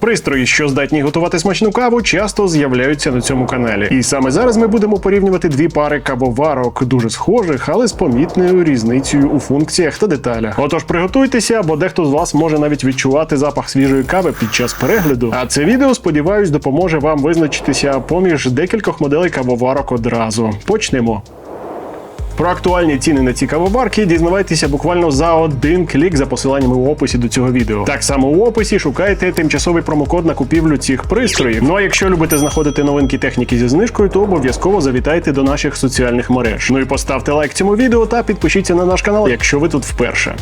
Пристрої, що здатні готувати смачну каву, часто з'являються на цьому каналі. І саме зараз ми будемо порівнювати дві пари кавоварок, дуже схожих, але з помітною різницею у функціях та деталях. Отож, приготуйтеся, бо дехто з вас може навіть відчувати запах свіжої кави під час перегляду. А це відео, сподіваюсь, допоможе вам визначитися поміж декількох моделей кавоварок одразу. Почнемо. Про актуальні ціни на ці кавоварки дізнавайтеся буквально за один клік за посиланнями у описі до цього відео. Так само у описі шукайте тимчасовий промокод на купівлю цих пристроїв. Ну а якщо любите знаходити новинки техніки зі знижкою, то обов'язково завітайте до наших соціальних мереж. Ну і поставте лайк цьому відео та підпишіться на наш канал, якщо ви тут вперше.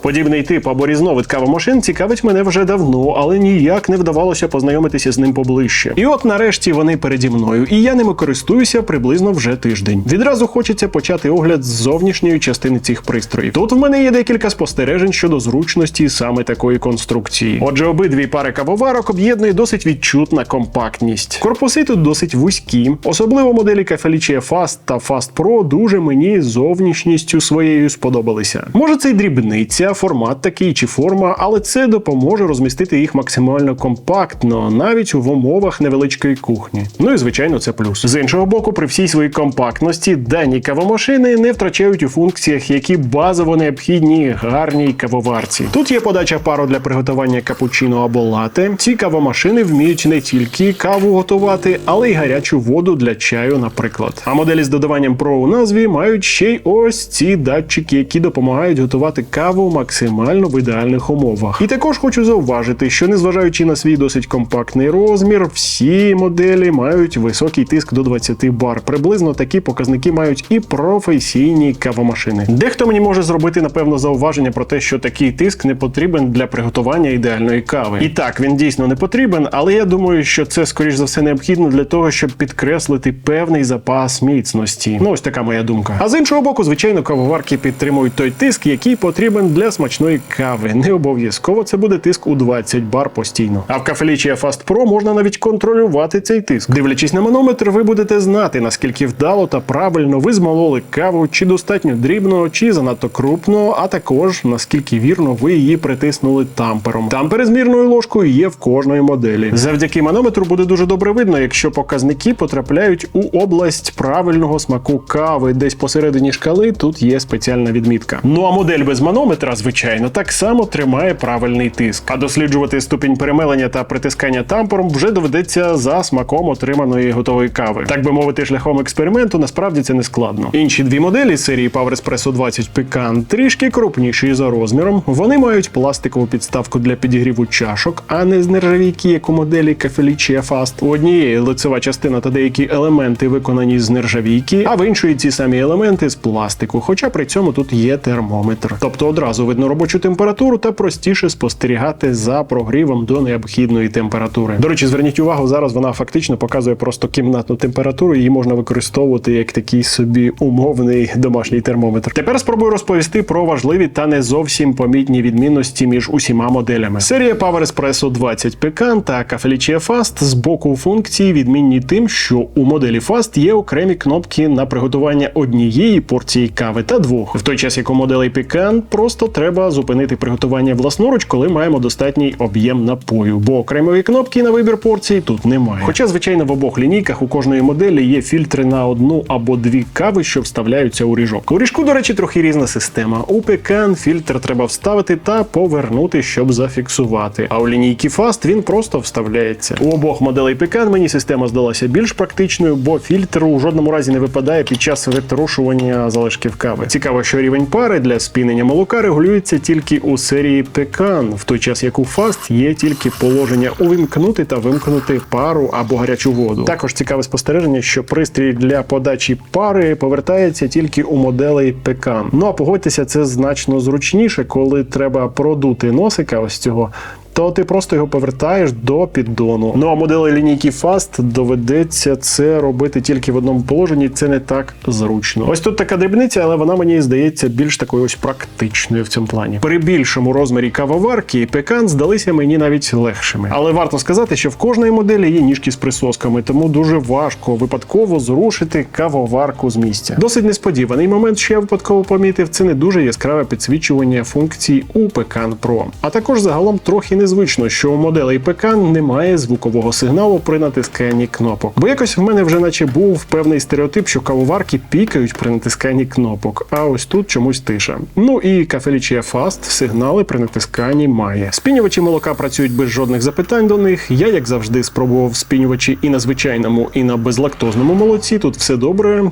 Подібний тип або різновид кавомашин цікавить мене вже давно, але ніяк не вдавалося познайомитися з ним поближче. І от нарешті вони переді мною, і я ними користуюся приблизно вже тиждень. Відразу хочеться почати огляд з зовнішньої частини цих пристроїв. Тут в мене є декілька спостережень щодо зручності саме такої конструкції. Отже, обидві пари кавоварок об'єднує досить відчутна компактність. Корпуси тут досить вузькі, особливо моделі Cafelicia Fast та Fast Pro дуже мені зовнішністю своєю сподобалися. Може, це й дрібниця, формат такий чи форма, але це допоможе розмістити їх максимально компактно, навіть в умовах невеличкої кухні. Ну і звичайно, це плюс. З іншого боку, при всій своїй компактності дані кавомашини не втрачають у функціях, які базово необхідні гарній кавоварці. Тут є подача пару для приготування капучино або лате. Ці кавомашини вміють не тільки каву готувати, але й гарячу воду для чаю, наприклад. А моделі з додаванням Pro у назві мають ще й ось ці датчики, які допомагають готувати каву максимально в ідеальних умовах. І також хочу зауважити, що незважаючи на свій досить компактний розмір, всі моделі мають високий тиск до 20 бар. Приблизно такі показники мають і професійні кавомашини. Дехто мені може зробити напевно зауваження про те, що такий тиск не потрібен для приготування ідеальної кави. І так він дійсно не потрібен, але я думаю, що це скоріш за все необхідно для того, щоб підкреслити певний запас міцності. Ну ось така моя думка. А з іншого боку, звичайно, кавоварки підтримують той тиск, який потрібен для смачної кави. Не обов'язково це буде тиск у 20 бар постійно. А в Cafelicia Fast Pro можна навіть контролювати цей тиск. Дивлячись на манометр, ви будете знати, наскільки вдало та правильно ви змололи каву, чи достатньо дрібно, чи занадто крупно, а також наскільки вірно ви її притиснули тампером. Тампери з мірною ложкою є в кожної моделі. Завдяки манометру буде дуже добре видно, якщо показники потрапляють у область правильного смаку кави. Десь посередині шкали тут є спеціальна відмітка. Ну а модель без манометра, звичайно, так само тримає правильний тиск. А досліджувати ступінь перемелення та притискання тампером вже доведеться за смаком отриманої готової кави. Так би мовити, шляхом експерименту насправді це не складно. Інші дві моделі серії Power Espresso 20 Pecan трішки крупніші за розміром. Вони мають пластикову підставку для підігріву чашок, а не з нержавійки, як у моделі Cafelicia Fast. У однієї лицева частина та деякі елементи виконані з нержавійки, а в іншої ці самі елементи з пластику. Хоча при цьому тут є термометр. Тобто одразу видно робочу температуру та простіше спостерігати за прогрівом до необхідної температури. До речі, зверніть увагу, зараз вона фактично показує просто кімнатну температуру. Її можна використовувати як такий собі умовний домашній термометр. Тепер спробую розповісти про важливі та не зовсім помітні відмінності між усіма моделями. Серія Power Espresso 20 Pecan та Cafelicia Fast з боку функції відмінні тим, що у моделі Fast є окремі кнопки на приготування однієї порції кави та двох, в той час як у моделі Pecan просто треба зупинити приготування власноруч, коли маємо достатній об'єм напою, бо окремої кнопки на вибір порції тут немає. Хоча, звичайно, в обох лінійках у кожної моделі є фільтри на одну або дві кави, що вставляються у ріжок. У ріжку, до речі, трохи різна система. У Pecan фільтр треба вставити та повернути, щоб зафіксувати. А у лінійки Fast він просто вставляється. У обох моделей Pecan мені система здалася більш практичною, бо фільтр у жодному разі не випадає під час витрушування залишків кави. Цікаво, що рівень пари для спінення молока регулюється тільки у серії Текан, в той час як у Fast є тільки положення увімкнути та вимкнути пару або гарячу воду. Також цікаве спостереження, що пристрій для подачі пари повертається тільки у моделей Pecan. Ну а погодьтеся, це значно зручніше, коли треба продути носика ось цього. То ти просто його повертаєш до піддону. Ну а моделі лінійки Fast доведеться це робити тільки в одному положенні. Це не так зручно. Ось тут така дрібниця, але вона мені здається більш такою ось практичною в цьому плані. При більшому розмірі кавоварки пекан здалися мені навіть легшими. Але варто сказати, що в кожної моделі є ніжки з присосками, тому дуже важко випадково зрушити кавоварку з місця. Досить несподіваний момент, що я випадково помітив, це не дуже яскраве підсвічування функцій у Pecan Pro. А також загалом трохи не незвично, що у моделей ПК немає звукового сигналу при натисканні кнопок. Бо якось в мене вже наче був певний стереотип, що кавоварки пікають при натисканні кнопок, а ось тут чомусь тиша. Ну і Кафелічія Fast сигнали при натисканні має. Спінювачі молока працюють без жодних запитань до них. Я, як завжди, спробував спінювачі і на звичайному, і на безлактозному молоці. Тут все добре.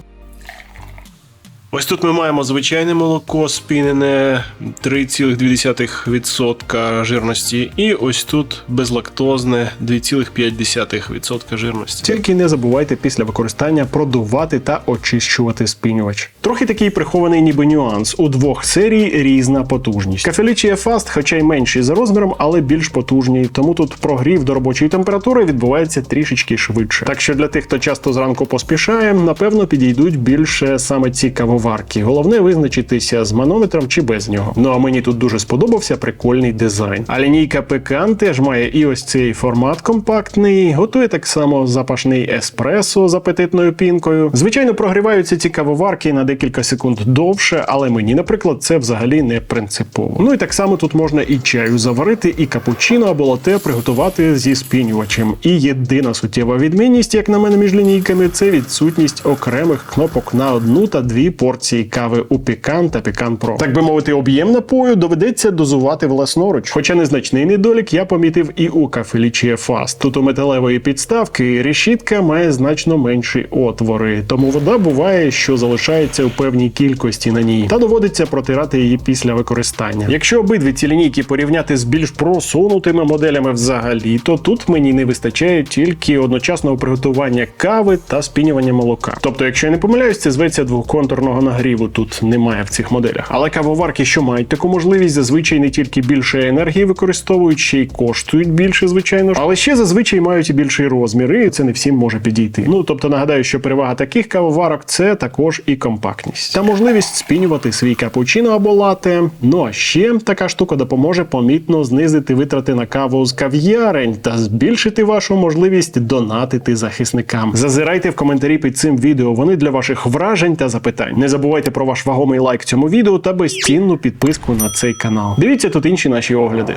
Ось тут ми маємо звичайне молоко спінене 3,2% жирності, і ось тут безлактозне 2,5% жирності. Тільки не забувайте після використання продувати та очищувати спінювач. Трохи такий прихований ніби нюанс. У двох серій різна потужність. Кафелічія Fast, хоча й менший за розміром, але більш потужний, тому тут прогрів до робочої температури відбувається трішечки швидше. Так що для тих, хто часто зранку поспішає, напевно підійдуть більше саме ці кавоварки. Головне визначитися з манометром чи без нього. Ну а мені тут дуже сподобався прикольний дизайн. А лінійка Пекан теж має і ось цей формат компактний, готує так само запашний еспресо з апетитною пінкою. Звичайно, прогріваються ці кавоварки на декілька секунд довше, але мені, наприклад, це взагалі не принципово. Ну і так само тут можна і чаю заварити, і капучино або лате приготувати зі спінювачем. І єдина суттєва відмінність, як на мене, між лінійками, це відсутність окремих кнопок на одну та дві порції кави у Пікан та Пікан Про. Так би мовити, об'єм напою доведеться дозувати власноруч. Хоча незначний недолік я помітив і у кафелічі Fast. Тут у металевої підставки решітка має значно менші отвори, тому вода буває, що залишається у певній кількості на ній, та доводиться протирати її після використання. Якщо обидві ці лінійки порівняти з більш просунутими моделями взагалі, то тут мені не вистачає тільки одночасного приготування кави та спінювання молока. Тобто, якщо я не помиляюсь, це зветься двоконтурного нагріву тут немає в цих моделях. Але кавоварки, що мають таку можливість, зазвичай не тільки більше енергії використовують, ще й коштують більше, звичайно ж, але ще зазвичай мають і більший розмір, і це не всім може підійти. Ну тобто нагадаю, що перевага таких кавоварок це також і компактність та можливість спінювати свій капучино або лате. Ну а ще така штука допоможе помітно знизити витрати на каву з кав'ярень та збільшити вашу можливість донатити захисникам. Зазирайте в коментарі під цим відео. Вони для ваших вражень та запитань. Не забувайте про ваш вагомий лайк цьому відео та безцінну підписку на цей канал. Дивіться тут інші наші огляди.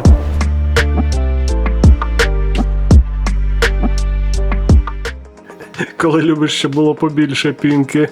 Коли любиш, щоб було побільше пінки.